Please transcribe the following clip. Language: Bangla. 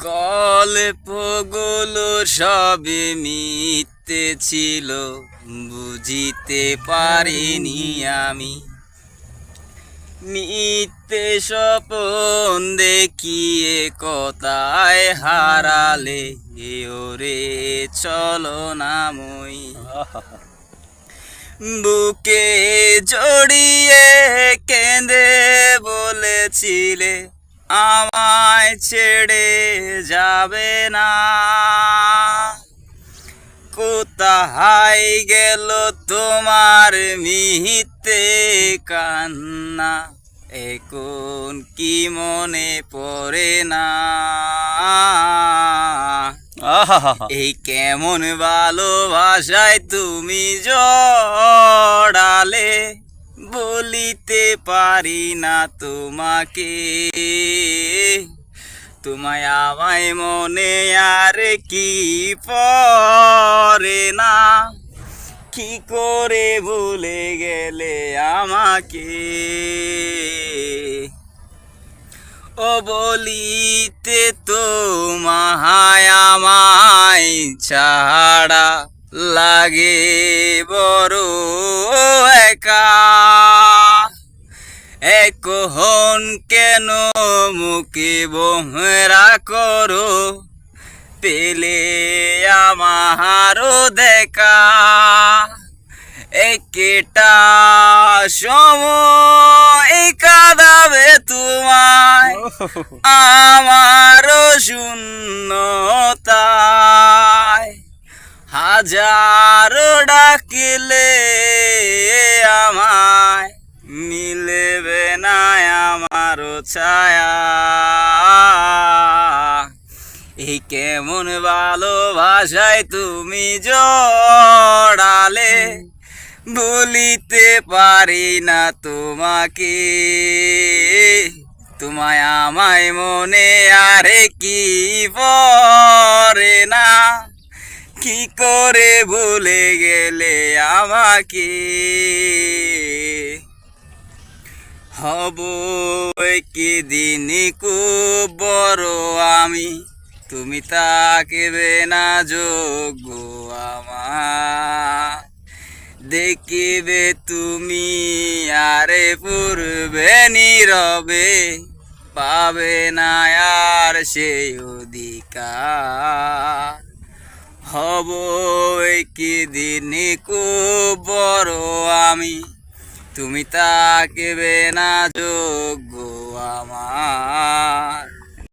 গল্পগুলো সবে মিথ্যে ছিল, বুঝিতে পারিনি আমি। মিথ্যে স্বপন দেখিয়ে কথায় হারালে ওরে চলো নামই বুকে জড়িয়ে কেঁদে বলেছিলে আমায় ছেড়ে যাবে না। কোথায় গেল তোমার মিহিতে কান্না? এখন কি মনে পড়ে না? এই কেমন ভালোবাসায় তুমি জড়ালে? বলিতে পারি না তোমাকে। তোমায় আমায় মনে আর কি পরে না। কি করে ভুলে গেলে আমাকে? ও বলিতে তো মাহায় আমায় ছাড়া লাগে বড় একা এখন কেন মুখে বহরা করো? পেলে আমারও দেখা। একেটা সময় কাঁদাবে তোমায়। আমারও শূন্যতায় হাজারো ডাকিলে ছায়া। এই কেমন ভালোবাসায় তুমি জড়ালে, বলিতে পারি না তোমাকে। তোমায় আমায় মনে আরে কি পরে না? কি করে ভুলে গেলে আমাকে? হব কি দিন বড় আমি। তুমি তাকে না যোগ্য আমার। দেখিবে তুমি আরে পূর্বে নীরবে, পাবে না আর সেই অধিকার। হব কি দিন বড় আমি তুমি তাকে না যোগ্য আমার।